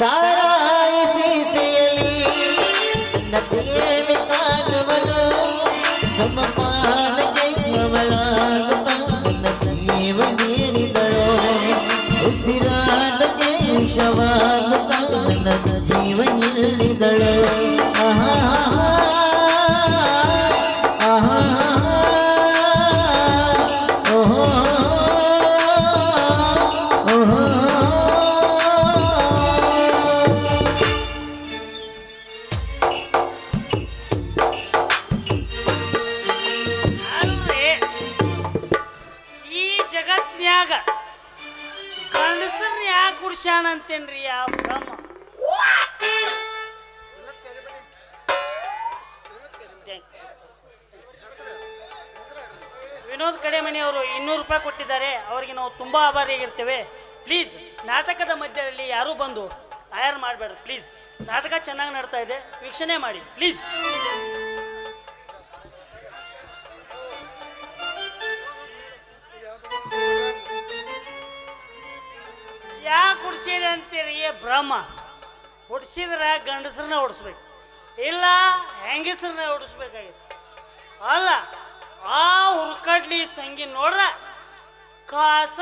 ಸಾರಾಯಿಸಿ ಸಿಯಲಿ ನದಿಯೇ ಕಾಣುವಳು ಸಮಪಾನಗೆ ಅವಳಾಗುತ್ತ ಜೀವ ನೀರಿದಳು. ಉಸಿರಾಟಕ್ಕೆ ವಿಷವಾಗುತ್ತ ನನ್ನ ಜೀವ ನಿಲ್ಲಿದಳು. ವಿನೋದ್ ಕಡೆ ಮನೆಯವರು ಇನ್ನೂರು ರೂಪಾಯಿ ಕೊಟ್ಟಿದ್ದಾರೆ, ಅವರಿಗೆ ನಾವು ತುಂಬ ಆಭಾರಿಯಾಗಿರ್ತೇವೆ. ಪ್ಲೀಸ್ ನಾಟಕದ ಮಧ್ಯದಲ್ಲಿ ಯಾರೂ ಬಂದು ಆಯರ್ ಮಾಡಬೇಡ ಪ್ಲೀಸ್ ನಾಟಕ ಚೆನ್ನಾಗಿ ನಡ್ತಾ ಇದೆ, ವೀಕ್ಷಣೆ ಮಾಡಿ ಪ್ಲೀಸ್ ಯಾ ಕುಡ್ಸಿದೆ ಅಂತೀರಿ ಬ್ರಹ್ಮ? ಹುಡ್ಸಿದ್ರೆ ಗಂಡಸ್ರನ್ನ ಹೊಡಿಸ್ಬೇಕು. ಇಲ್ಲ, ಹೆಂಗಸ್ರನ್ನ ಹೊಡಿಸ್ಬೇಕಾಗಿತ್ತು. ಅಲ್ಲ ಆ ಹುರ್ಕಡ್ಲಿ ಸಂಗಿ ನೋಡ್ರ? ಕಾಸ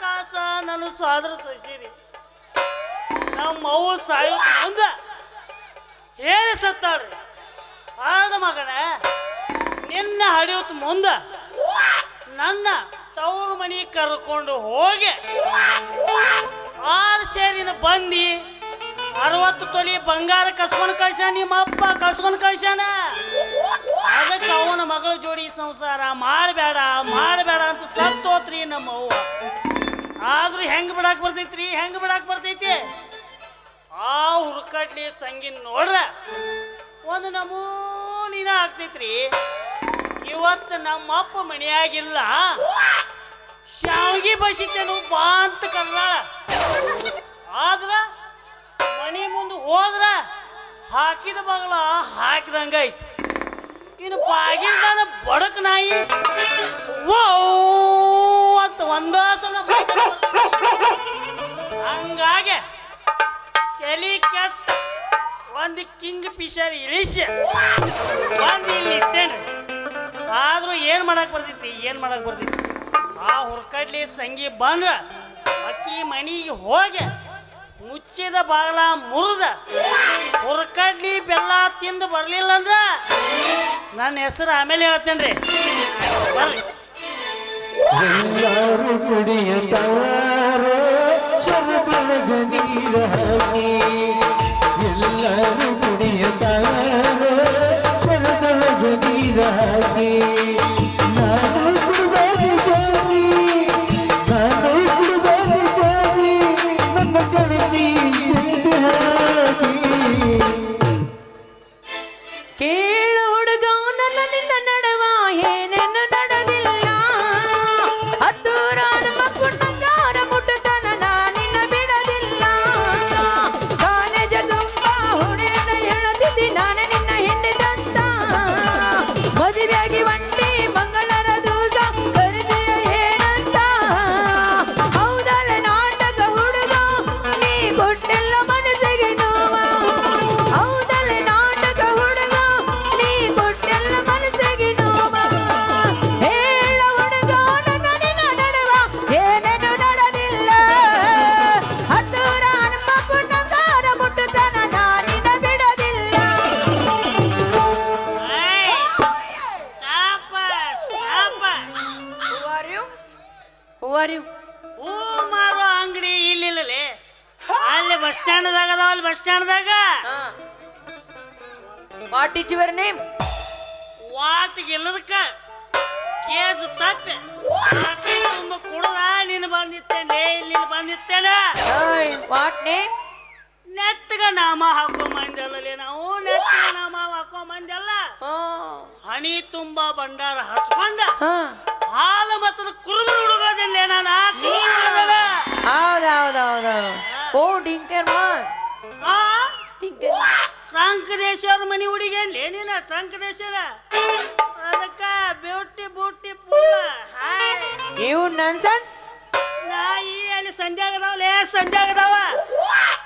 ಕಾಸ ನನ್ನ ಸಾದ್ರ ಸೊಸಿರಿ ನಮ್ಮ ಅವ್ವ ಸಾಯೋ ಮುಂದ ಹೇಳಿ ಸತ್ತಾಳ್ರಿ ಆದ ಮಗಣ ನಿನ್ನ ಹಡಿಯೋತ್ ಮುಂದ ನನ್ನ ತವರು ಮನೆ ಕರ್ಕೊಂಡು ಹೋಗಿ ಆರು ಸೇರಿನ ಬಂದಿ ಅರವತ್ತು ತೊಲಿ ಬಂಗಾರ ಕಸ್ಕೊಂಡು ಕಳ್ಸ್ಯಾನ ನಿಮ್ಮ ಅಪ್ಪ ಕಸ್ಕೊಂಡು ಕಳ್ಸ್ಯಾನ? ಅದಕ್ಕೆ ಅವನ ಮಗಳ ಜೋಡಿ ಸಂಸಾರ ಮಾಡಬೇಡ ಮಾಡಬೇಡ ಅಂತ ಸತ್ತೋತ್ರಿ ನಮ್ಮ ಅವ್ವ. ಆದ್ರೂ ಹೆಂಗ್ ಬಿಡಾಕ್ ಬರ್ತೈತ್ರಿ, ಹೆಂಗ್ ಬಿಡಾಕ್ ಬರ್ತೈತಿ? ಆ ಹುರ್ಕಡ್ಲಿ ಸಂಗಿನ್ ನೋಡ್ರ, ಒಂದು ನಮೂನಿನ ಆಗ್ತೈತ್ರಿ. ಇವತ್ತು ನಮ್ಮಪ್ಪ ಮನೆಯಾಗಿಲ್ಲ. ಶಾವಿಗೆ ಬಸಿತೇನು ಬಾ ಅಂತ ಕರ್ದಾಳ. ಆದ್ರ ಹೋದ್ರ ಹಾಕಿದ ಬಗಲ ಹಾಕಿದಂಗ ಐತಿ. ಇನ್ನು ಬಾಗಿಲ್ದಾನ ಬಡಕ ನಾಯಿ. ಓ ಅಂತ ಒಂದೇ. ಹಂಗಾಗೆ ತಲೆ ಕೆಟ್ಟ ಒಂದು ಕಿಂಗ್ ಫಿಶರ್ ಇಳಿಸಿ. ಬಂದು ಇಲ್ಲಿ ಇದ್ದೇನೆ. ಆದ್ರೂ ಏನ್ ಮಾಡಕ್ ಬರ್ತೈತಿ, ಏನ್ ಮಾಡಕ್ ಬರ್ತೈತಿ? ಆ ಹುರ್ಕಡ್ಲಿ ಸಂಗಿ ಬಂದ್ರ ಅಕ್ಕಿ ಮನಿಗೆ ಹೋಗಿ ಮುಚ್ಚಿದ ಬಾಗಲ ಮುರಿದ. ಹುರ್ಕಡ್ಲಿ ಬೆಲ್ಲ ತಿಂದು ಬರಲಿಲ್ಲ ಅಂದ್ರ ನನ್ನ ಹೆಸರು ಆಮೇಲೆ ಹೇಳ್ತೇನ್ರಿ. ಬರ್ರಿ. ಎಲ್ಲರೂ ಕುಡಿಯುತ್ತಾರೆ ಸ್ವರ್ಗದ ನೀರ ಹಾಕಿ ಎಲ್ಲರೂ ಕುಡಿಯುತ್ತಾರೆ ಸ್ವರ್ಗದ ನೀರ ಹಾಕಿ Hey, ನೇಮ್? ನೆತ್ತಗ ನಾಮ ಹಾಕೊಂಬಂದಲ್ಲೇ ನಾವು ನೆತ್ತಗ ನಾಮ ಹಾಕೋ ಮಂದಲ್ಲ ಹನಿ ತುಂಬಾ ಭಂಡಾರ ಹಚ್ಕೊಂಡ. ಹಾಲು ಮತ್ತದ ಕುರುಬು ಹುಡುಗೋದಿಲ್ಲ ನಾನು? ಹೌದೌದೌದು ಹುಡುಗನ. ಹೌದು ಹೌದು ಹೌದು ಓ ಡಿಂಕರ್ ಮಾನ್ ಆ? ಡಿಂಕರ್ ಟ್ರಂಕದೇಶ್ವರ ಮನಿ ಹುಡುಗಿ ನೀನ ಟ್ರಂಕದೇಶ್ವರ? ಅದಕ್ಕ beauty beauty fool you nonsense ನಾಯಿ ಅಲ್ಲಿ ಸಂಧ್ಯಾಗದವಲೇ ಸಂಧ್ಯಾಗದವ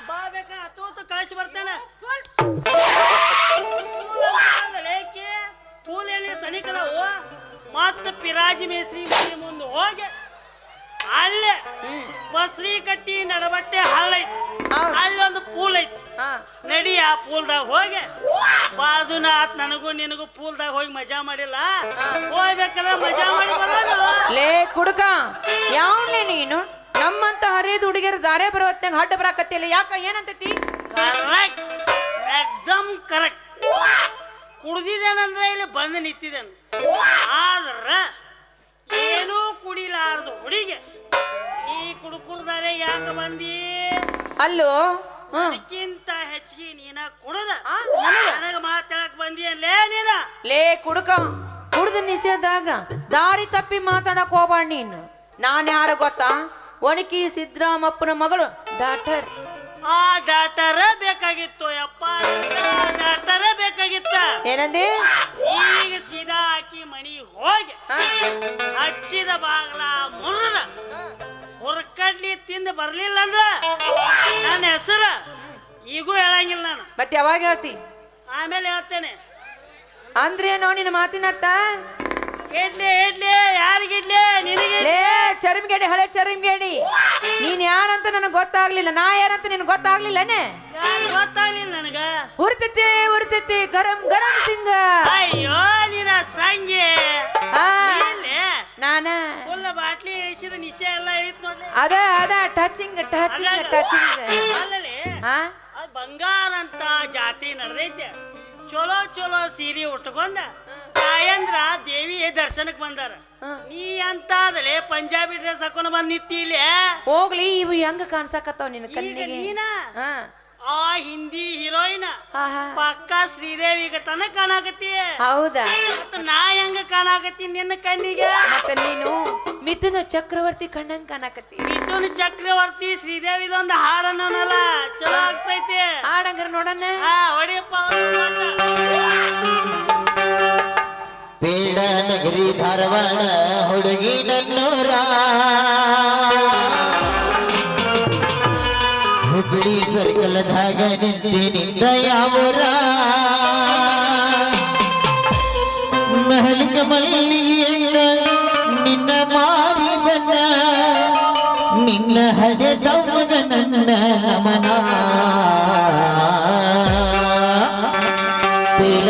ಬಾ ಬೇಕ? ತೂತು ಕಳಿಸಿ ಬರ್ತೇನೆ. ಲೇಕಿ. ಕೂಲ ಎಲ್ಲಿ ಸನಿಕದವು. ಮತ್ತ ಪಿರಾಜಿ ಮೇಸ್ರಿ ಮುಂದೆ ಹೋಗಿ ಅಲ್ಲ ಬಸ್ರಿ ಕಟ್ಟಿ ನಡಬಟ್ಟೆ ಹಲ್ಲ ಅಲ್ಲೊಂದು ಪೂಲ್ ಐತಿ. ನಡಿ ಆ ಪೂಲ್ದಾಗ ಹೋಗಿ. ಬಾರ್ದುನ ಆತ್ ನನಗೂ ನಿನಗೂ ಪೂಲ್ದಾಗ ಹೋಗಿ ಮಜಾ ಮಾಡಿಲ್ಲ. ಹೋಗ್ಬೇಕಲ್ಲ ಮಜಾ ಮಾಡಿ ಬರೋದು. ಲೇ ಕುಡ್ಕ. ಯಾವನೇ ನೀನು? ನಮ್ಮಂತ ಹರಿದ ಹುಡುಗಿಯರು ದಾರೆ ಬರೋ ಹೊತ್ನಾಗ ಹಡ್ಡ ಬರಾಕತ್ತಿಲ್ಲ. ಯಾಕ ಏನಂತತಿ? ಕರೆಕ್ಟ್ ಎಕ್ದಮ್ ಕರೆಕ್ಟ್ ಕುಡ್ದಿದ್ದೇನಂದ್ರೆ ಇಲ್ಲಿ ಬಂದು ನಿಂತಿದ್ದೇನೆ. ಆದ್ರ ಏನೂ ಕುಡಿಲಾರದು ಹುಡುಗಿ. ಈ ಕುಡುಕುಲ್ದಾರೆ ಯಾಕೆ ಬಂದಿ? ಅಲ್ಲೋ? ಅದಕ್ಕಿಂತ ಹೆಚ್ಚಿಗೆ ನೀನ ಕುಡದ? ನನಗ? ಮಾತಾಡಕ್ ಬಂದಿಯಲ್ಲೇ ನೀನ? ಲೇ ಕುಡ್ಕ. ಕುಡ್ದು ನಿಷೇಧಾಗ ದಾರಿ ತಪ್ಪಿ ಮಾತಾಡಕ್ ಹೋಗ್ಬಾಡ್ ನೀನು. ನಾನು ಯಾರು ಗೊತ್ತಾ? ಒಣಕಿ ಸಿದ್ದರಾಮಪ್ಪನ ಮಗಳು ಡಾಕ್ಟರ್. ಆ ಡಾಕ್ಟರ ಬೇಕಾಗಿತ್ತು ಯಪ್ಪ. ಡಾಕ್ಟರ ಬೇಕಾಗಿತ್ತ. ಏನಂದಿ? ಈಗ ಸೀದಾ ಹಾಕಿ ಮನಿ ಹೋಗಿ ಹಾ? ಹಚ್ಚಿದ ಬಾಗ್ಲ ಮುರ್ರ ಹುರ್ಕಡ್ಲಿ ತಿಂದು ಬರ್ಲಿಲ್ಲ ಅಂದ್ರ ನನ್ನ ಹೆಸರು ಈಗೂ ಹೇಳಂಗಿಲ್ಲ ನಾನು. ಮತ್ತೆ ಯಾವಾಗ ಹೇಳ್ತಿ? ಆಮೇಲೆ ಹೇಳ್ತೇನೆ. ಅಂದ್ರೇನೋ ನಿನ್ನ ಮಾತಿನ ಅರ್ಥ ಇಡ್ಲಿ ಇಡ್ಲಿ ಯಾರಿಗಿಡ್ಲಿ ನಿನಗೆ ಲೇ ಚರ್ಮಗೇಡಿ ಹಳೆ ಚರ್ಮಗೇಣಿ ನೀನ್ ಯಾರಂತ ನನಗೆ ಗೊತ್ತಾಗ್ಲಿಲ್ಲ. ನಾ ಯಾರಂತ ನಿನ್ ಗೊತ್ತಾಗ್ಲಿಲ್ಲನೇ? ಯಾರು ಗೊತ್ತಾಗ್ಲಿಲ್ಲ ನನಗ? ಹುರ್ತೈತಿ ಹುರ್ತೈತಿ ಗರಂ ಗರಂ ಸಿಂಗ. ಅಯ್ಯೋ ನಿನ್ನ ಸಂಗಿ ಆ, ಇಲ್ಲಿ ನಾನ? ಫುಲ್ ಬಾಟ್ಲಿ ಇಳಿಸಿದ ನಿಶೆ ಎಲ್ಲ ಇಳಿತ್ ನೋಡ್ಲಿ ಅದ ಅದ ಟಚಿಂಗ್ ಟಚಿಂಗ್ ಟಚಿಂಗ್ ಅಲ್ಲಲ್ಲಿ? ಹಾ ಅದು ಬಂಗಾರ ಅಂತ ಜಾತಿ ನಡೆದೈತೆ. ಚಲೋ ಚಲೋ ಸೀರೆ ಉಟ್ಕೊಂಡ ತಾಯಂದ್ರ ದೇವಿ ದರ್ಶನಕ್ ಬಂದಾರ. ನೀ ಅಂತ ಆದ್ರೆ ಪಂಜಾಬಿ ಡ್ರೆಸ್ ಹಾಕೊಂಡು ಬಂದ್ ನಿತ್ತಿ ಇಲ್ಲಿ ಹೋಗ್ಲಿ ಇವು ಹೆಂಗ ಕಾಣ್ಸಕತ್ತಾವ ನಿನ್ನ ಕಣ್ಣಿಗೆ? ನೀನ? ಆ ಹಿಂದಿ ಹೀರೋಯಿನ್ ಪಕ್ಕ ಶ್ರೀದೇವಿಗೆ ತನ ಕಾಣಾಕತ್ತಿ. ಹೌದಾ? ಮತ್ತ ನಾ ಹೆಂಗ ಕಾಣಾಕತ್ತಿ ನಿನ್ನ ಕಣ್ಣಿಗೆ? ಮತ್ತೆ ನೀನು ಮಿಥುನ ಚಕ್ರವರ್ತಿ ಕಣ್ಣಂಗ್ ಕಾಣಕತ್ತಿ. ಮಿಥುನ್ ಚಕ್ರವರ್ತಿ ಶ್ರೀದೇವಿದೊಂದು ಹಾಡನ್ನಲ್ಲ ಚಲೋ ಆಗ್ತೈತಿ. ಹಾಡಂಗ್ರ ನೋಡಣ ಹಾ ಹೊಡಿಯಪ್ಪ. ಬೇಡ ನಗರಿ ಧಾರವಾಡ ಹುಡುಗಿ ನನ್ನೂರ ಹುಬ್ಬಳ್ಳಿ ಸರ್ಕಲ್ದಾಗ ನಿಂತಿನಿಂದ ಯಾವೂರ ಮಹಲಿಗೆ ಮಲ್ಲಿಗೆಯಲ್ಲ ನಿನ್ನ ಮಾರಿ ಬನ್ನ ನಿನ್ನ ಹಡೆದವಗ ನನ್ನ ನಮನ. ಬೇಲ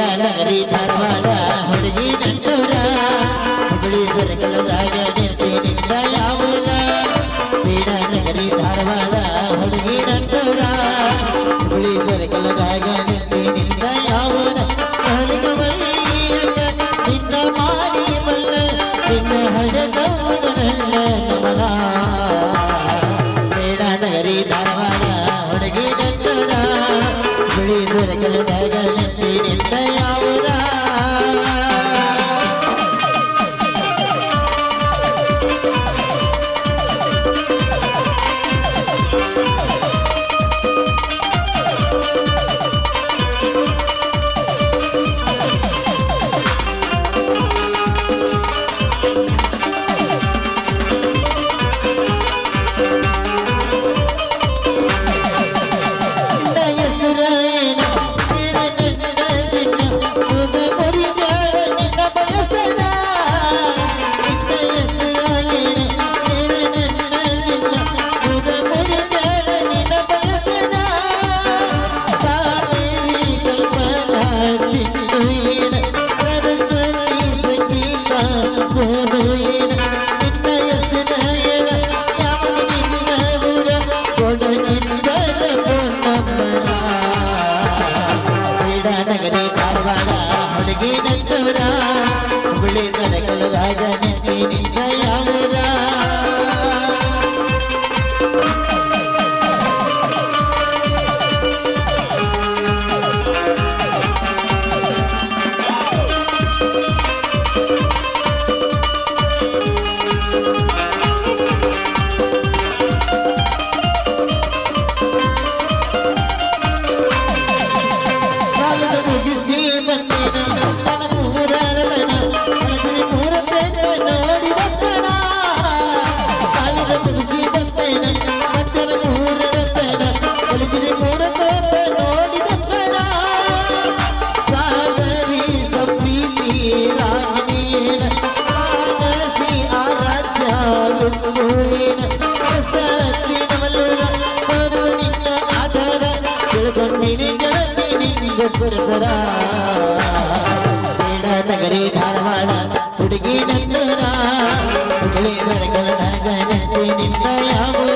ನೆತ್ತಿ ನಿನ್ನ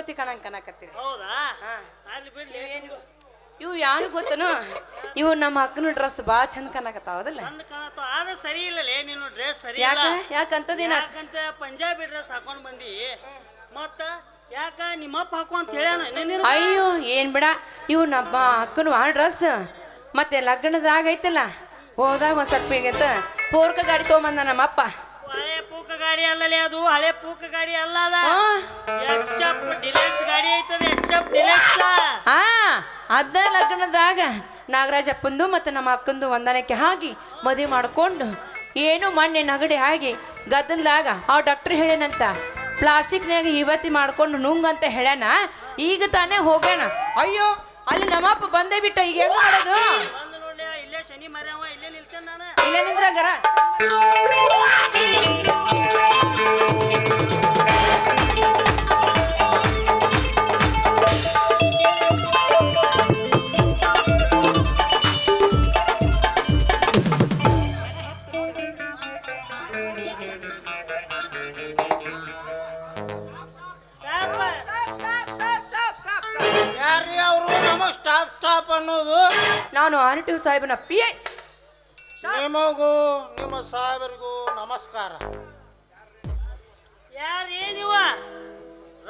ಚಕ್ರವರ್ತಿ ಕಣಂಗ್ ಕನಕತ್ತೀರಿ ಹೌದಾ? ಹಾ. ಅಲ್ಲಿ ಬಿಡ್ಲಿ. ಇವು ಯಾರು ಗೊತ್ತನು? ಇವು ನಮ್ಮ ಅಕ್ಕನ ಡ್ರೆಸ್ ಬಾ ಚಂದ ಕಾಣಕತ್ತಾವ ಚಂದ ಕಾಣತ್ತೋ? ಆದ್ರೆ ಸರಿ ಇಲ್ಲಲೇ ನೀನು ಡ್ರೆಸ್ ಸರಿ ಯಾಕ? ಇಲ್ಲ ಯಾಕಂತದೇನ ಯಾಕಂತ ಪಂಜಾಬಿ ಡ್ರೆಸ್ ಹಾಕೊಂಡ್ ಬಂದಿ. ಮತ್ತ ಯಾಕ ನಿಮ್ಮಪ್ಪ ಹಾಕೋ ಅಂತ ಹೇಳ್ಯಾನ? ಅಯ್ಯೋ ಏನ್ ಬಿಡ. ಇವು ನಮ್ಮ ಅಕ್ಕನ ಆ ಡ್ರೆಸ್ ಮತ್ತೆ ಲಗ್ನದಾಗ ಐತಲ್ಲ? ಹೋದಾಗ ಒಂದ್ ಸ್ವಲ್ಪ ಪೋರ್ಕ ಗಾಡಿ ತೊಗೊಂಬಂದ ನಮ್ಮಪ್ಪ. ಹಳೆ ಪೂಕ ಗಾಡಿ ಅಲ್ಲಲೇ ಅದು ಹಳೆ ಪೂಕ ಗಾಡಿ ಅಲ್ಲ ಅದ. ಎಚ್ ಎಫ್ ಡಿಲೆಕ್ಸ್ ಗಾಡಿ ಐತದ ಎಚ್ ಎಫ್ ಡಿಲೆಕ್ಸ್. ಆ ಅದ ಲಗ್ನದಾಗ ನಾಗರಾಜಪ್ಪಂದು ಮತ್ತೆ ನಮ್ಮ ಅಕ್ಕಂದು ವಂದನಕ್ಕೆ ಹಾಕಿ ಮದುವೆ ಮಾಡಿಕೊಂಡು ಏನು ಮಣ್ಣೆ ನಗಡಿ ಆಗಿ ಗದ್ದಲ್ದಾಗ ಆ ಡಾಕ್ಟರ್ ಹೇಳ್ಯಾನಂತ ಪ್ಲಾಸ್ಟಿಕ್ನಾಗ ಇವತ್ತಿ ಮಾಡ್ಕೊಂಡು ನುಂಗಂತ ಹೇಳ್ಯಾನ ಈಗ ತಾನೇ ಹೋಗ್ಯಾನ. ಅಯ್ಯೋ ಅಲ್ಲಿ ನಮ್ಮಪ್ಪ ಬಂದೇ ಬಿಟ್ಟ ಈಗ ಹೆಂಗ್ ಮಾಡೋದು? ಇಲ್ಲೇ ಶನಿ ಮರ್ಯಾವ ಇಲ್ಲೇ ನಿಂದ್ರಂಗಾರ? ಯಾರ್ರೀ ಅವರು? ನಮ್ಮ ಸ್ಟಾಪ್ ಸ್ಟಾಪ್ ಅನ್ನೋದು? ನಾನು ಆನಿಟಿವ್ ಸಾಹೇಬನ ಪಿ ಐ ನಿಮಗೂ ನಿಮ್ಮ ಸಾಹೇಬರಿಗೂ ನಮಸ್ಕಾರ. ಯಾರು ಏನಿವ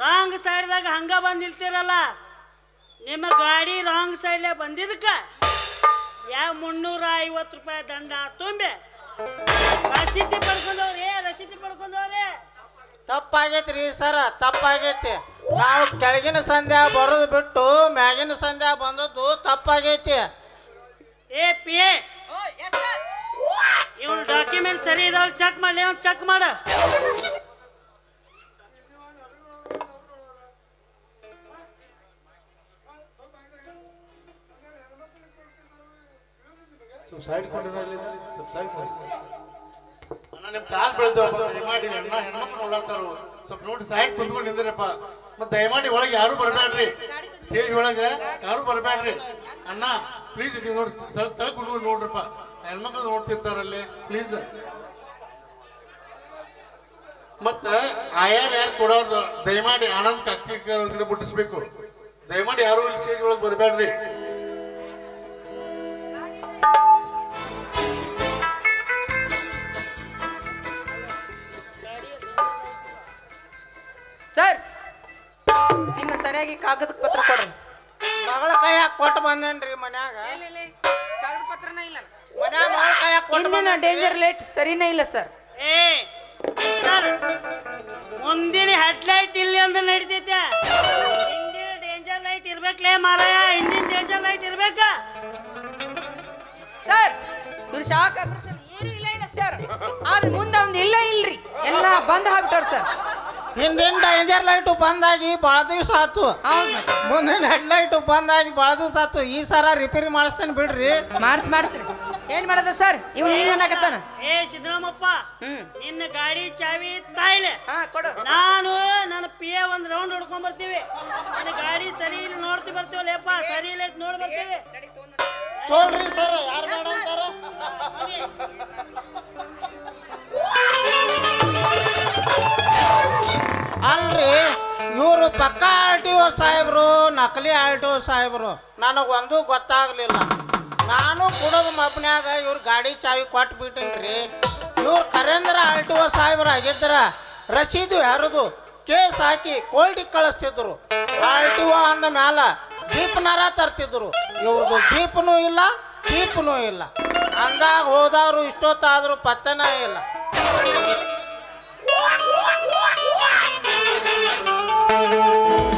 ರಾಂಗ್ ಸೈಡ್ದಾಗ ಹಂಗ ಬಂದ್ ನಿಲ್ತಿರಲ್ಲ ನಿಮ್ಮ ಗಾಡಿ ರಾಂಗ್ ಸೈಡ್ಲೆ ಬಂದಿದ್ದಕ್ಕ ಯಾವ ಮುನ್ನೂರ ಐವತ್ತು ರೂಪಾಯಿ ದಂಡ ತುಂಬೆ. ರಸೀದಿ ಪಡ್ಕೊಂಡವ್ರಿ ರಸೀದಿ ಪಡ್ಕೊಂಡವ್ರಿ. ತಪ್ಪಾಗೈತ್ರಿ ಸರ ತಪ್ಪಾಗೈತಿ. ನಾವು ಕೆಳಗಿನ ಸಂಧ್ಯಾ ಬರೋದು ಬಿಟ್ಟು ಮ್ಯಾಗಿನ ಸಂಧ್ಯಾ ಬಂದದ್ದು ತಪ್ಪಾಗೈತಿ. ಏ ಪಿ ಎ ಇವನ್ ಡಾಕ್ಯುಮೆಂಟ್ ಸರಿ ಇದಾವ ಚೆಕ್ ಮಾಡ್ಲಿ ಅವ್ನು ಚೆಕ್ ಮಾಡ. ಅಣ್ಣ ನಿಮ್ ಕಾಲ್ ಬೆಳ್ದವಪ್ಪ ಮಾಡಿ ಅಣ್ಣ ಹೆಣ್ಮಕ್ಳು ನೋಡತ್ತಾರ ಸ್ವಲ್ಪ ನೋಡಿ ಸೈಡ್ ಕುಂತ್ಕೊಂಡು ನಿಂದ್ರಪ್ಪ. ಮತ್ತೆ ದಯಮಾಡಿ ಒಳಗೆ ಯಾರು ಬರಬೇಡ್ರಿ ಸ್ಟೇಜ್ ಒಳಗೆ ಯಾರು ಬರಬೇಡ್ರಿ ಅಣ್ಣ ಪ್ಲೀಸ್ ನೀವು ನೋಡಿ ತಗೊಂಡು ನೋಡ್ರಪ್ಪ. ಹೆಣ್ಮಕ್ಳು ನೋಡ್ತಿರ್ತಾರಲ್ಲಿ ಪ್ಲೀಸ್ ಮತ್ತ ಆಯಾರ್ ಯಾರು ಕೊಡೋರು ದಯಮಾಡಿ ಆನಂದ್ ಕಕ್ಕಿ ಮುಟ್ಟಿಸ್ಬೇಕು ದಯಮಾಡಿ ಯಾರು ಸ್ಟೇಜ್ ಒಳಗೆ ಬರಬೇಡ್ರಿ ಸರಿಯಾಗಿ ಕಾಗದ ಪತ್ರ ಕೊಡ್ರಿ. ಮಗಳ ಕೈಯಾಗ ಕೊಟ್ಟು ಬಂದೇನ್ರಿ ಮನ್ಯಾಗ? ಕಾಗದ ಪತ್ರನೇ ಇಲ್ಲ. ಮನ್ಯಾಗ ಮಗಳ ಕೈಯಾಗ ಕೊಟ್ಟು ಇಂದಿನ ಡೇಂಜರ್ ಲೈಟ್ ಸರಿನೇ ಇಲ್ಲ ಸರ್ ಏ ಸರ್ ಮುಂದಿನ ಹೆಡ್ಲೈಟ್ ಇಲ್ಲಿ ಅಂದ್ರೆ ನಡೀತೈತೆ. ಹಿಂದಿನ ಡೇಂಜರ್ ಲೈಟ್ ಇರ್ಬೇಕ್ಲೇ ಮಾರಾಯ ಹಿಂದಿನ ಡೇಂಜರ್ ಲೈಟ್ ಇರ್ಬೇಕ? ಸರ್ ಇವ್ರು ಶಾಕ್ ಆಗ್ಬಿಡ್ತಾರೆ ಏನು ಇಲ್ಲ ಇಲ್ಲ ಸರ್ ಆದ್ರೆ ಮುಂದೆ ಒಂದು ಇಲ್ಲ ಇಲ್ರಿ. ಎಲ್ಲ ಬಂದ್ ಹಾಕ್ತಾರೆ ಸರ್ ಹಿಂದಿನ ಡೇಂಜರ್ ಲೈಟು ಬಂದಾಗಿ ಭಾಳ ದಿವಸ ಆತು ಮುಂದಿನ ಹೆಡ್ ಲೈಟು ಬಂದಾಗಿ ಭಾಳ ದಿವಸ ಆತು ಈ ಸರ ರಿಪೇರಿ ಮಾಡಿಸ್ತೇನೆ ಬಿಡ್ರಿ. ಮಾಡಿಸ್ ಮಾಡ್ತೀರಿ ಏನ್ ಮಾಡೋದು ಸರ್? ಇವ್ನು ಏನ್ ಅನ್ನಕತ್ತಾನ ಏ ಸಿದ್ದರಾಮಪ್ಪ ನಿನ್ನ ಗಾಡಿ ಚಾವಿ ತಾಯಿಲೆ. ಹಾ ಕೊಡು. ನಾನು ನನ್ನ ಪಿ ಎ ಒಂದ್ ರೌಂಡ್ ಹೊಡ್ಕೊಂಡ್ ಬರ್ತೀವಿ. ನನ್ನ ಗಾಡಿ ಸರಿ ಇಲ್ಲ ನೋಡ್ತಿ ಬರ್ತೀವಿ ಲೇಪ ಸರಿ ಇಲ್ಲ ನೋಡ್ ಬರ್ತೀವಿ. ತೋಳ್ರಿ ಸರ್ ಯಾರು ಬೇಡ ಅಲ್ರಿ, ಇವರು ಪಕ್ಕ ಆರ್ ಟಿ ಒ ಸಾಹೇಬ್ರು, ನಕಲಿ ಆರ್ ಟಿ ಒ ಸಾಹೇಬ್ರು. ನನಗೆ ಒಂದು ಗೊತ್ತಾಗ್ಲಿಲ್ಲ. ನಾನು ಕುಡದ ಮಪ್ನ್ಯಾಗ ಇವ್ರ ಗಾಡಿ ಚಾವಿ ಕೊಟ್ಟು ಬಿಟ್ಟೇನ್ರಿ. ಇವ್ರು ಕರೇಂದ್ರ ಆರ್ ಟಿ ಒ ಸಾಹೇಬ್ರು ಆಗಿದ್ರ ರಸೀದು ಯಾರದು? ಕೇಸ್ ಹಾಕಿ ಕೋಲ್ಡಿಗೆ ಕಳಿಸ್ತಿದ್ರು. ಆರ್ ಟಿ ಒ ಅಂದ ಮ್ಯಾಲ ಜೀಪ್ನಾರ ತರ್ತಿದ್ರು. ಇವ್ರದ್ದು ಜೀಪ್ನೂ ಇಲ್ಲ ಜೀಪ್ನೂ ಇಲ್ಲ. ಅಂದಾಗ ಹೋದವ್ರು ಇಷ್ಟೊತ್ತಾದರೂ ಪತ್ತೆನೇ ಇಲ್ಲ. ಪಿಕ್ಚರ್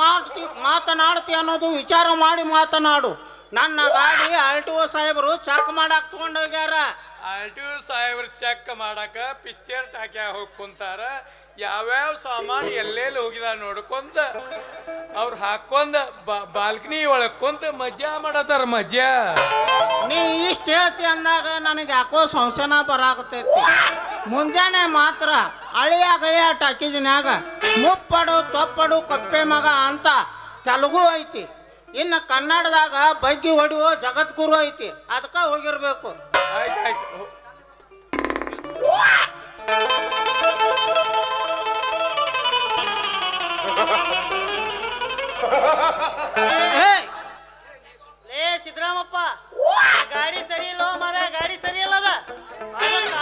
ಮಾಡ್ತಿ ಮಾತನಾಡ್ತಿ ಅನ್ನೋದು ವಿಚಾರ ಮಾಡಿ ಮಾತನಾಡು. ನನ್ನ ಗಾಡಿ ಆಲ್ಟೋ ಸಾಹೇಬರು ಚೆಕ್ ಮಾಡಾಕ್ ತಗೊಂಡೋಗ್ಯಾರ ಆಲ್ಟೋ ಸಾಹೇಬ್ರು ಚೆಕ್ ಮಾಡಕ ಪಿಕ್ಚರ್ ಟಾಕ್ಯಾಗ ಹೋಗಿ ಕುಂತಾರ. ಯಾವ್ಯಾವ ಸಾಮಾನು ಎಲ್ಲೆಲ್ಲಿ ಹೋಗಿದ ನೋಡ್ಕೊಂದ ಅವ್ರು ಹಾಕೊಂದ ಬಾಲ್ಕನಿ ಒಳಗೆ ಕುಂತ ಮಜಾ ಮಾಡತಾರ ಮಜಾ ನೀ ಇಷ್ಟ ಹೇಳ್ತಿ ಅಂದಾಗ ನನಗೆ ಯಾಕೋ ಸಂಶಯನ ಬರಾಕತೈತಿ ಮುಂಜಾನೆ ಮಾತ್ರ ಅಳಿಯ ಗಳಿಯ ಟಾಕೀಜಿನ್ಯಾಗ ಮುಪ್ಪಡು ತೊಪ್ಪಡು ಕಪ್ಪೆ ಮಗ ಅಂತ ತೆಲುಗು ಐತಿ. ಇನ್ನು ಕನ್ನಡದಾಗ ಬಗ್ಗಿ ಹೊಡಿಯೋ ಜಗದ್ಗುರು ಐತಿ. ಅದಕ್ಕೆ ಹೋಗಿರ್ಬೇಕು. ಲೇ ಸಿದ್ದರಾಮಪ್ಪ, ಗಾಡಿ ಸರಿ ಇಲ್ಲ ಮರ ಗಾಡಿ ಸರಿ ಇಲ್ಲದ?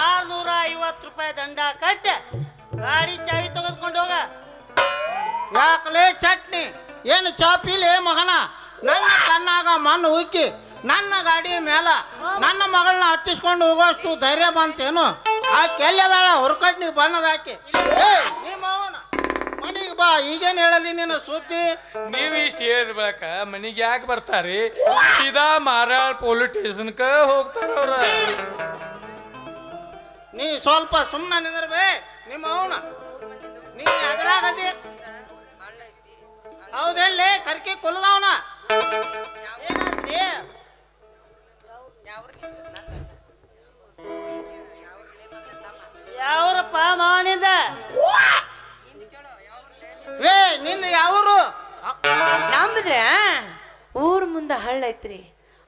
ಆರ್ನೂರ ಐವತ್ತು ರೂಪಾಯಿ ದಂಡ ಕಟ್ಟೆ. ಗಾಡಿ ಯಾಕಲೇ ಚಟ್ನಿ. ಏನು ಚಾಪಿಲೇ ಮಗನ? ನನ್ನ ಕಣ್ಣಾಗ ಮಣ್ಣು ಉಕ್ಕಿ ನನ್ನ ಗಾಡಿ ಮೇಲ ನನ್ನ ಮಗಳನ್ನ ಹತ್ತಿಸ್ಕೊಂಡು ಹೋಗೋಷ್ಟು ಧೈರ್ಯ ಬಂತೇನು? ಆ ಕೆಲ್ಲದಾಳ ಹೊರಕಟ್ನಿಗೆ ಬಣ್ಣದ ಹಾಕಿ ಏಯ್, ನಿಮ್ಮ ಮನೆಗೆ ಬಾ ಈಗೇನು ಹೇಳಲಿ ನಿನ್ನ ಸುದ್ದಿ? ನೀವು ಇಷ್ಟು ಹೇಳಿದ ಮನಿಗೆ ಮನೆಗೆ ಯಾಕೆ ಬರ್ತಾರಿ? ಸೀದಾ ಮಾರಾಳ್ ಪೊಲೀಸ್ ಸ್ಟೇಷನ್ಕ ಹೋಗ್ತಾರ ಅವ್ರ. ನೀ ಸ್ವಲ್ಪ ಸುಮ್ಮನೆ ನಿಂದ್ರಬೇ ನಿಮ್ಮ ಅವನ ನೀ ಎದುರಾಗದಿ ಹೌದೇನ್ಲೇ ಕರ್ಕಿ ಕೊಲ್ಲದವನ? ಏನಾದ್ರಿ? ಯಾವ್ರಪ್ಪ ಮಾವನಿಂದ? ಏ ನಿನ್ನ ಯಾವರು? ನಂಬಿದ್ರೆ ಊರ್ ಮುಂದೆ ಹಳ್ಳ ಐತ್ರಿ.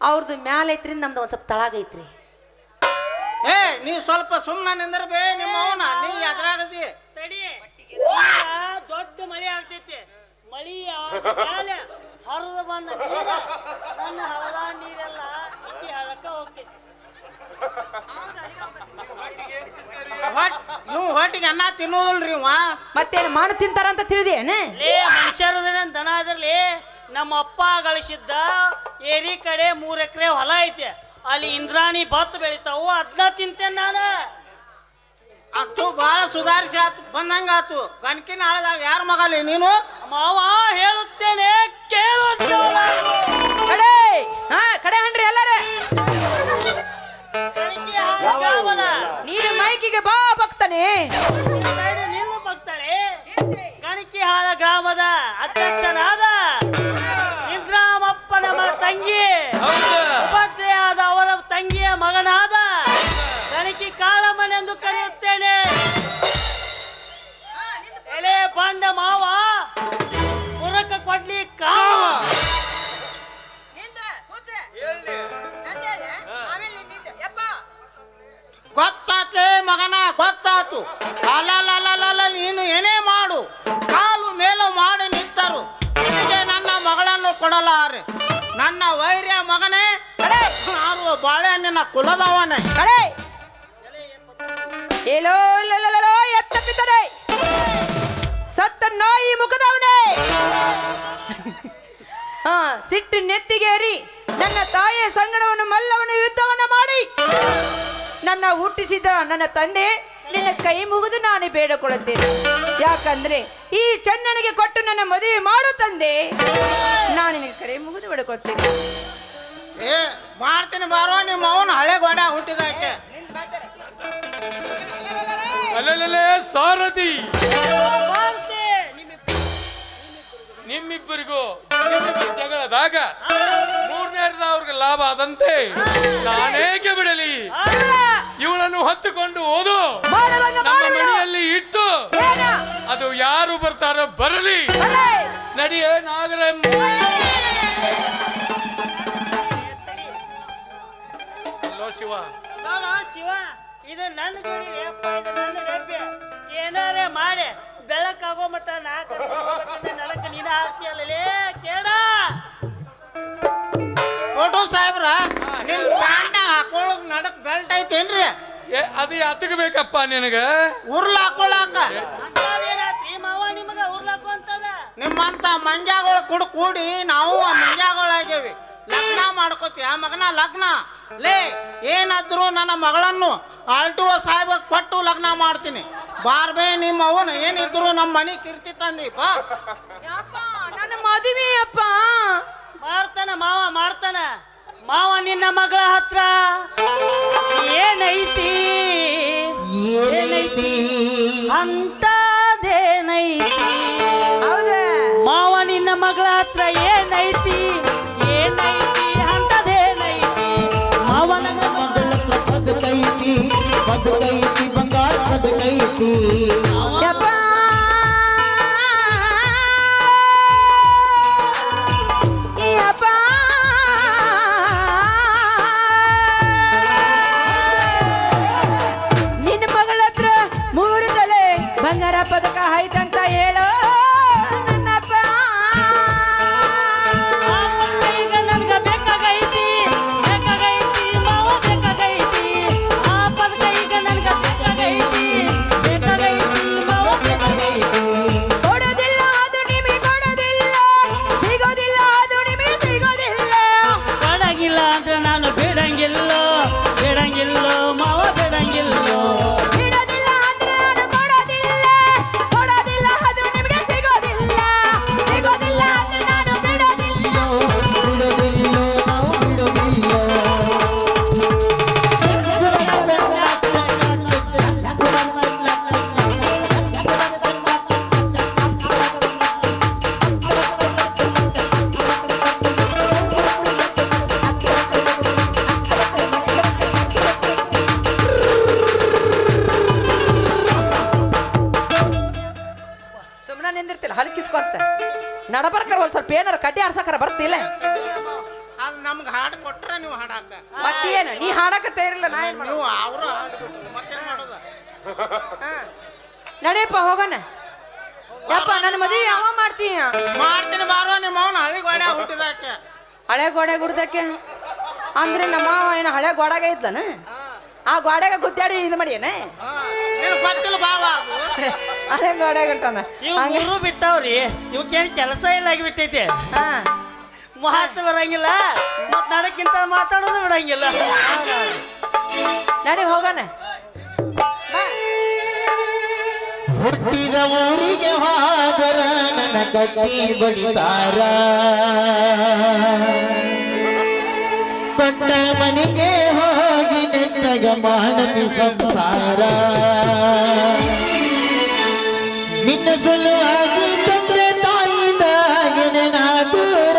ಅವ್ರದ್ದು ಮ್ಯಾಲ ಐತ್ರಿ ನಮ್ದು ಒಂದ್ ಸ್ವಲ್ಪ ತಳಾಗ ಐತ್ರಿ. ಏ ನೀ ಸ್ವಲ್ಪ ಸುಮ್ಮನೆ ನಿಂದಿರ್ಬೇ ನಿಮ್ಮ ಅವನ ನೀ ಎದುರಾಗದಿ. ತಡಿ ದೊಡ್ಡ ಮಳೆ ಆಗ್ತೈತಿ. ಮಳಿ ಮ್ಯಾಲೆ ಹರಿದು ಬಂದ ನೀರ ನನ್ನ ಹಳದ ನೀರೆಲ್ಲ ಇಕ್ಕಿ ಹಳಕ ಹೋಗ್ತೈತಿ ನೀವು ಹೊಟ್ಟಿಗೆ ಅನ್ನ ತಿನ್ನೋದಿಲ್ರಿ ಇವ. ಮತ್ತೇನು ಮಣ್ಣು ತಿಂತಾರ ಅಂತ ತಿಳಿದೇನೆ ಲೇ ಮನುಷ್ಯರದೇನ ದನ ಅದ್ರಲ್ಲಿ ನಮ್ಮ ಅಪ್ಪ ಗಳಿಸಿದ್ದ ಏರಿ ಕಡೆ ಮೂರು ಎಕರೆ ಹೊಲ ಐತೆ. ಅಲ್ಲಿ ಇಂದ್ರಾಣಿ ಭತ್ತ ಬೆಳಿತಾವು ಅದನ್ನ ತಿಂತೇನೆ ನಾನು. ಅದು ಬಹಳ ಸುಧಾರಿಸಿ ಆತು ಬಂದಂಗ ಆತು. ಗಣಕಿನ ಆಳದಾಗ ಯಾರ ಮಗಲಿ ನೀನು? ಮಾವ ಹೇಳುತ್ತೇನೆ ಕೇಳು ಕಡೆ ಹಾ ಕಡೆ ಹಣ್ರಿ ಎಲ್ಲಾರ. ಗಣಿಕೆ ಹಾಳು ಜಾವದ. ನೀನು ಮೈಕಿಗೆ ಬಾ ಬಗ್ತಾನೆ ನೀನು ಭಕ್ತಳೆ. ಗಣಿಕೆ ಹಾಳ ಗ್ರಾಮದ ಅಧ್ಯಕ್ಷನಾದ ಬಂಡ ಮಾವ. ಪುರಕ ಕೊಡ್ಲಿ ಕಾವ. ಗೊತ್ತಾತ್ಲೇ ಮಗನ ಗೊತ್ತಾತು. ಅಲ್ಲಲ್ಲ ನೀನು ಏನೇ ಮಾಡು. ಕಾಲು ಮೇಲು ಮಾಡಿ ನಿಂತರು. ನಿನಗೆ ನನ್ನ ಮಗಳನ್ನು ಕೊಡಲಾರೆ. ನನ್ನ ವೈರ್ಯ ಮಗನೇ ಕಡೆ. ನಾನು ಬಾಳೆಹಣ್ಣಿನ ಕುಲದವನೇ. ಕಡೆ. ಏಲೋ ಲಲಲಲೋ ಎತ್ತಪ್ಪಿತಡೆ ಸತ್ತ ನಾಯಿ ಮುಖದವನೇ. ಹಾ ಸಿಟ್ಟು ನೆತ್ತಿಗೇರಿ ನನ್ನ ತಾಯಿಯ ಸಂಗಡವನ್ನು ಮಲ್ಲವನ್ನು ಯುದ್ಧವನ್ನ ಮಾಡಿ. ನನ್ನ ಹುಟ್ಟಿಸಿದ ನನ್ನ ತಂದೆ ನಿನ್ನ ಕೈ ಮುಗಿದು ನಾನು ಬೇಡಿಕೊಳ್ಳುತ್ತೇನೆ. ಯಾಕಂದ್ರೆ ಈ ಚೆನ್ನನಿಗೆ ಕೊಟ್ಟು ನನ್ನ ಮದುವೆ ಮಾಡು ತಂದೆ. ನಾನು ನಿನ್ನ ಕೈ ಮುಗಿದು ಬೇಡಕೊಳ್ತೇನೆ. ಏ ಮಾಡ್ತೀನಿ ಬಾರೋ ನಿಮ್ಮ ಅವನ ಹಳೆ ಗೋಡ ಹುಟ್ಟಿದ ಸಾರಥಿ. ನಿಮ್ಮಿಬ್ಬರಿಗೂ ನಿಮ್ಮಿಬ್ಬರ ಜಗಳದಾಗ ಮೂರನೇದವ್ರಿಗೆ ಲಾಭ ಆದಂತೆ ನಾನೇಕೆ ಬಿಡಲಿ ಇವಳನ್ನು ಹೊತ್ತುಕೊಂಡು ಓದು. ನಮ್ಮ. ಮನೆಯಲ್ಲಿ ಇಟ್ಟು. ಅದು ಯಾರು ಬರ್ತಾರೋ ಬರಲಿ. ನಡಿಯ ನಾಗರ ಹಲೋ ಶಿವ. ಶಿವ ಇದು ನನ್ನ ಜೋಡಿ ಏನಾರೇ ಮಾಡಿ ಬೆಳಕಾಗೋ ಮಟ್ಟ ನಾಲ್ಕು. ಏ ಅದು ಯಾತಕ್ ಬೇಕಪ್ಪ ನಿನಗ. ಉರ್ಲ್ ಹಾಕೊಳಕ ಅಂತದೇನಾತ್ರಿ ಮಾವ ನಿಮಗ ಉರ್ಲಾಕು ಅಂತದ? ನಿಮ್ಮಂತ ಮಂಜಾಗಳ ಕುಡ್ ಕೂಡಿ ನಾವು ಆ ಮಂಜಾಗಳಾಗೇವಿ ಲಗ್ನ ಮಾಡ್ಕೋತೀಯ ಮಗನ ಲಗ್ನ. ಲೇ ಏನಾದ್ರು ನನ್ನ ಮಗಳನ್ನು ಆಲ್ಟುವ ಸಾಹೇಬ ಕೊಟ್ಟು ಲಗ್ನ ಮಾಡ್ತೀನಿ. ಬಾರ್ಬೇ ನಿಮ್ಮ ಅವನ ಏನಿದ್ರು ನಮ್ಮ ಮನೆ ಕಿರ್ತಿ ತಂದಿ ಬಾ. ಯಪ್ಪ ನನ್ನ ಮದುವೆ ಅಪ್ಪ ಮಾಡ್ತಾನ ಮಾವ ಮಾಡ್ತಾನ. ಮಾವ ನಿನ್ನ ಮಗಳ ಹತ್ರ? ಏನೈತಿ? ಏನೈತಿ? ಅಂತದೇನೈತಿ ಹೌದಾ? ಮಾವ ನಿನ್ನ ಮಗಳ ಹತ್ರ ಏನೈತಿ? ಏನೈತಿ? ಅಂತದೇನೈತಿ ಮಾವನ ಮಗಳ ಹತ್ರ ಬದುಕೈತಿ ಬದುಕೈತಿ ಬಂಗಾರ ಬದುಕೈತಿ ಗೋಡೆ ಗುಡ್ದಕ್ಕೆ ಅಂದ್ರೆ ನಮ್ಮ ಮಾವ ಏನು ಹಳೆ ಗೋಡಾಗ ಇದ್ಲನ? ಆ ಗೋಡೆಗೆ ಗುದ್ದಾಡಿ ಇದು ಮಾಡಿ ಅದೇ ಹಳೆ ಗೋಡೆ ಗುಂಟಾನ ಇವ್ ಹಂಗೆ. ಮೂರು ಬಿಟ್ಟವ್ರಿ. ಇವಕ್ಕೇನ್ ಕೆಲಸ ಇಲ್ಲ ಆಗಿಬಿಟ್ಟೈತಿ ಹಾ. ಮಾತು ಬರಂಗಿಲ್ಲ. ಮತ್ ನಡಕ್ಕಿಂತ ಮಾತಾಡೋದು ಬಿಡಂಗಿಲ್ಲ. ನಡಿ ಹೋಗೋಣ. ಬಾ. ಹುಟ್ಟಿದ ಊರಿಗೆ ಹೋದರ ನನ್ನ ಕಟ್ಟಿ ಬಡಿತಾರ. ಕೊಟ್ಟ ಮನೆಗೆ ಹೋಗಿ ನೆಟ್ಟಗ ಮಾಡತಿ ಸಂಸಾರ. ನಿನ್ನ ಸಲುವಾಗಿ ತಂದೆ ತಾಯಿದಾಗಿನ ನಾ ದೂರ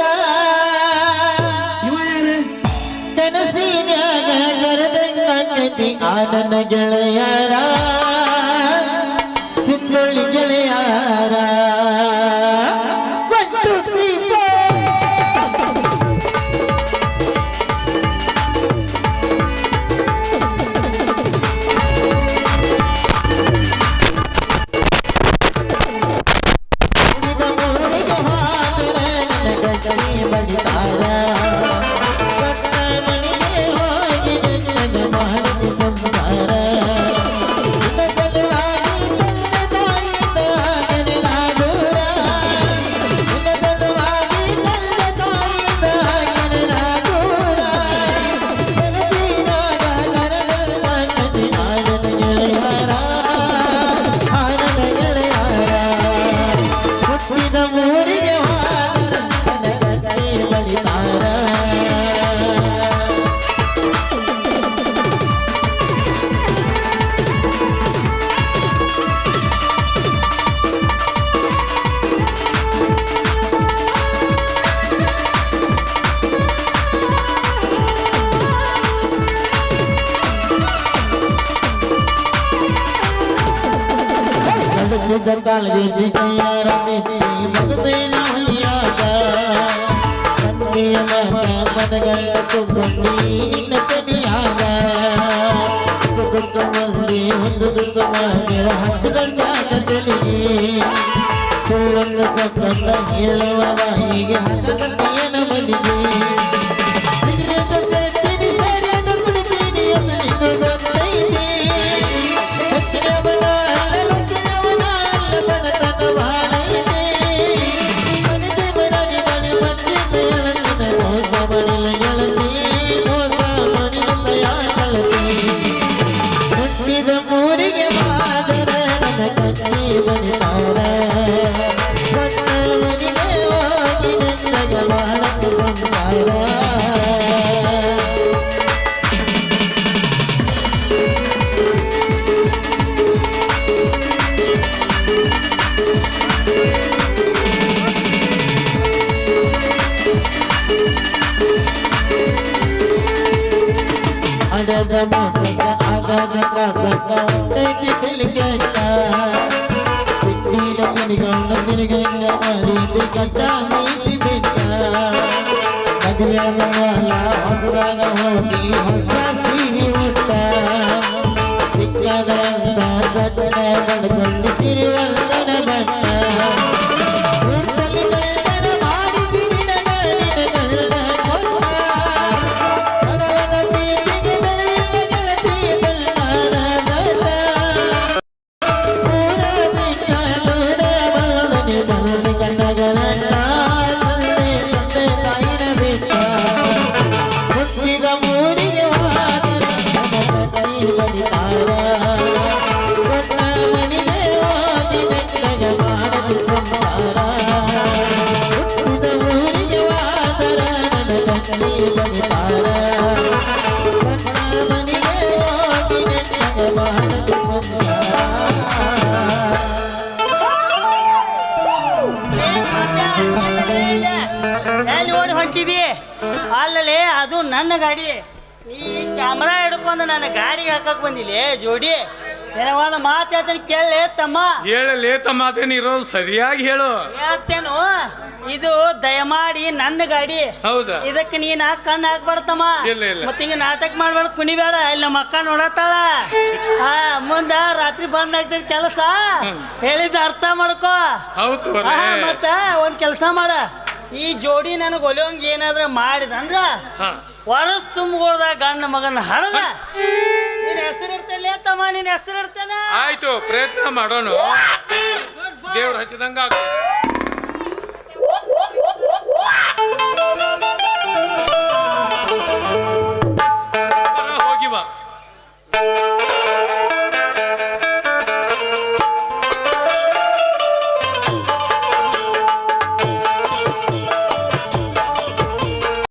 ಕನಸಿನ್ಯಾಗ ಕರೆದಂಗಾಕತಿ ಆ ಆನನ ಗೆಳೆಯರ. ಸಿಂಗಳಿ ಗೆಳೆಯರ. काल वेदी कया रमेती मुकदे नहीं आता बंदी महमा बन गए तो बंदी नतनी आगा तो तुम तो मंदी हुंद तो तुम मेरा हंस बंदा नतनी सोलंग सब बंदा हिलवा वाही गया तो तनिया न बंदी ಗಾಡಿ ನೀ ಕ್ಯಾಮ್ರಾ ಹಿಡ್ಕೊಂಡು ನನ್ನ ಗಾಡಿಗೆ ಹಾಕಕ್ ಬಂದಿಲ್ಲ ಜೋಡಿ? ಒಂದು ಮಾತು ಹೇಳ್ತೀನಿ ಕೇಳಿ ತಮ್ಮ. ಹೇಳಲೇ ಅದೇನು ಇರೋದು ಸರಿಯಾಗಿ ಹೇಳು. ಹೇಳ್ತೇನು ಇದು ದಯಮಾಡಿ ನನ್ನ ಗಾಡಿ. ಹೌದಾ? ಇದಕ್ಕೆ ನೀನ್ ಕಣ್ಣು ಹಾಕ್ಬಾರ್ದಮ್ಮ ಇಲ್ಲ, ಇಲ್ಲ. ಮತ್ತೆ ಹಿಂಗ ನಾಟಕ ಮಾಡ್ಬೇಡ ಕುಣಿಬೇಡ ಇಲ್ಲಿ ನಮ್ಮ ಅಕ್ಕ ನೋಡತ್ತಾಳ. ಹಾ ಮುಂದ ರಾತ್ರಿ ಬಂದ್ ಆಗ್ತದ ಕೆಲಸ. ಹೇಳಿದ ಅರ್ಥ ಮಾಡ್ಕೋ. ಹೌದು ಮತ್ತ ಒಂದ್ ಕೆಲಸ ಮಾಡ. ಈ ಜೋಡಿ ನನಗೆ ಒಲಿಯೋಂಗ್ ಏನಾದ್ರ ಮಾಡಿದ ಅಂದ್ರ ವರಸ್ ತುಂಬಿಗೋಳ್ದಾಗ ಗಂಡ ಮಗನ ಹಳದ ನಿನ್ ಹೆಸರು ಇರ್ತಲ್ಲ ತಮ್ಮ ನಿನ್ ಹೆಸರು ಇರ್ತೇನ. ಆಯ್ತು ಪ್ರಯತ್ನ ಮಾಡೋಣ ದೇವ್ರ ಹಚ್ಚಿದಂಗ ಹೋಗಿ ಬಾ.